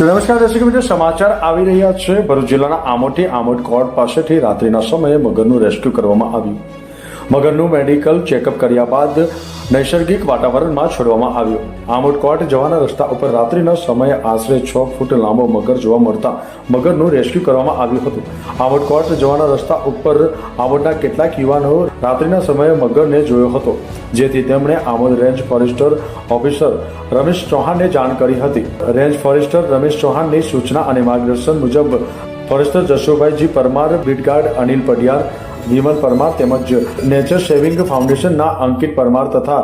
નમસ્કાર દર્શક મિત્રો, સમાચાર આવી રહ્યા છે. ભરૂચ જિલ્લાના આમોટી આમોદ કોર્ટ પાસેથી રાત્રિના સમયે મગરનું રેસ્ક્યુ કરવામાં આવ્યું. મગરનું મેડિકલ ચેકઅપ કર્યા બાદ નૈસર્ગિક વાતાવરણમાં છોડવામાં આવ્યું. આમોદ કોર્ટ જવાના રસ્તા ઉપર રાત્રિના સમયે આશરે છ ફૂટ લાંબો મગર જોવા મળતા મગરનું રેસ્ક્યુ કરવામાં આવ્યું હતું. આમોદ કોર્ટ જવાના રસ્તા ઉપર આમોદના કેટલાક યુવાનો રાત્રિના સમયે મગરને જોયો હતો, જેથી તેમણે Amod range forester officer Ramesh ચૌહાણને જાણ કરી હતી. રેન્જ ફોરેસ્ટર રમેશ ચૌહાણની સૂચના અને માર્ગદર્શન મુજબ forester Jashubhaiji Parmar, beat guard Anil Padiyar Vimal Parmar તેમજ નેચર સેવિંગ ફાઉન્ડેશનના અંકિત પરમાર તથા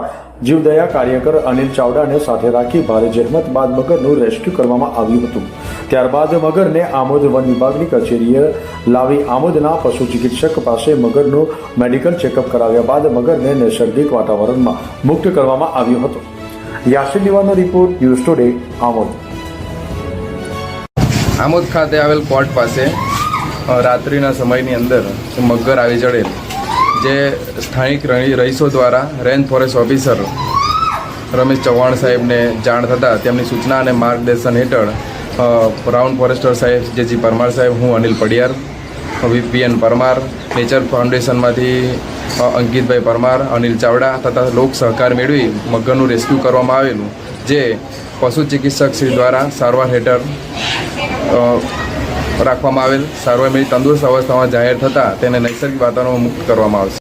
જીવદયા કાર્યકર અનિલ ચાવડાને સાથે રાખી ભારે જહેમત બાદ મગરનું રેસ્ક્યુ કરવામાં આવ્યું હતું. ત્યારબાદ મગરને આમોદ વન વિભાગની કચેરીએ લાવી આમોદના પશુ ચિકિત્સક પાસે મગરનું મેડિકલ ચેકઅપ કરાવ્યા બાદ મગરને નૈસર્ગિક વાતાવરણમાં મુક્ત કરવામાં આવ્યો હતો. Yasin દિવાનો report, news today, Amod. Amod ખાતે આવેલ કોર્ટ પાસે રાત્રિના સમયની અંદર મગર આવી ચડેલ, જે સ્થાનિક રહી- રહીશો દ્વારા range forest officer Ramesh Chauhan સાહેબને જાણ થતાં તેમની સૂચના અને માર્ગદર્શન હેઠળ બ્રાઉન ફોરેસ્ટર સાહેબ જેજી પરમાર સાહેબ, હું અનિલ પડિયાર વીપીએન પરમાર, નેચર ફાઉન્ડેશનમાંથી અંકિતભાઈ પરમાર, અનિલ ચાવડા તથા લોક સહકાર મેળવી મગરનું રેસ્ક્યુ કરવામાં આવેલું, જે પશુ ચિકિત્સક શ્રી દ્વારા સારવાર હેઠળ રાખવામાં આવેલ. સારવાર મેળવી તંદુરસ્ત અવસ્થામાં જાહેર થતાં તેને નૈસર્ગિક વાતાવરણમાં મુક્ત કરવામાં આવશે.